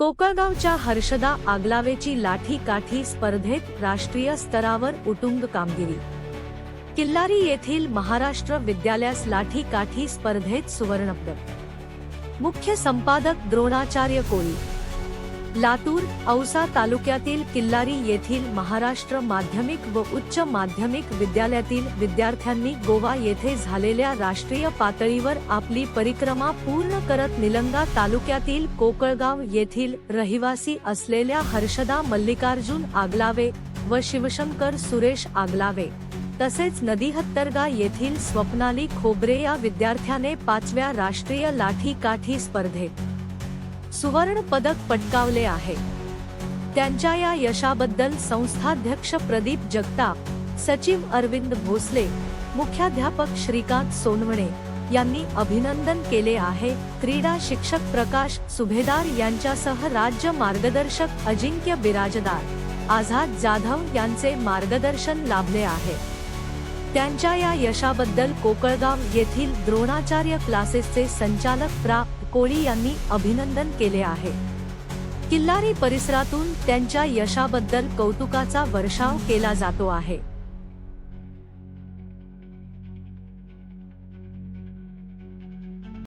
कोकळगावच्या हर्षदा आगलावेची लाठी काठी स्पर्धेत राष्ट्रीय स्तरावर उटुंग कामगिरी. किल्लारी येथील महाराष्ट्र विद्यालयास लाठी काठी स्पर्धेत सुवर्णपदक. मुख्य संपादक द्रोणाचार्य कोळी. लातूर औसा तालुक्यातील किल्लारी येथील महाराष्ट्र माध्यमिक व उच्च माध्यमिक विद्यालयातील विद्यार्थ्यांनी गोवा येथे झालेल्या राष्ट्रीय पातळीवर आपली परिक्रमा पूर्ण करत निलंगा तालुक्यातील कोकळगाव येथील रहिवासी असलेल्या हर्षदा मल्लिकार्जुन आगलावे व शिवशंकर सुरेश आगलावे तसेच नदीहत्तरगा येथील स्वप्नाली खोबरे या विद्यार्थ्याने पाचव्या राष्ट्रीय लाठी काठी स्पर्धेत सुवर्ण पदक पटकावले आहे. त्यांच्या या यशाबद्दल संस्थाध्यक्ष प्रदीप जगताप सचिव अरविंद भोसले मुख्याध्यापक श्रीकांत सोनवणे यांनी अभिनंदन केले आहे. क्रीडा शिक्षक प्रकाश सुभेदार यांच्यासह राज्य मार्गदर्शक अजिंक्य बिराजदार आझाद जाधव यांचे मार्गदर्शन लाभले आहे. त्यांच्या या यशाबद्दल कोकळगाव येथील द्रोणाचार्य क्लासेसचे संचालक प्रा. कोळी यांनी अभिनंदन केले आहे. किल्लारी परिसरातून त्यांच्या यशाबद्दल कौतुकाचा वर्षाव केला जातो आहे.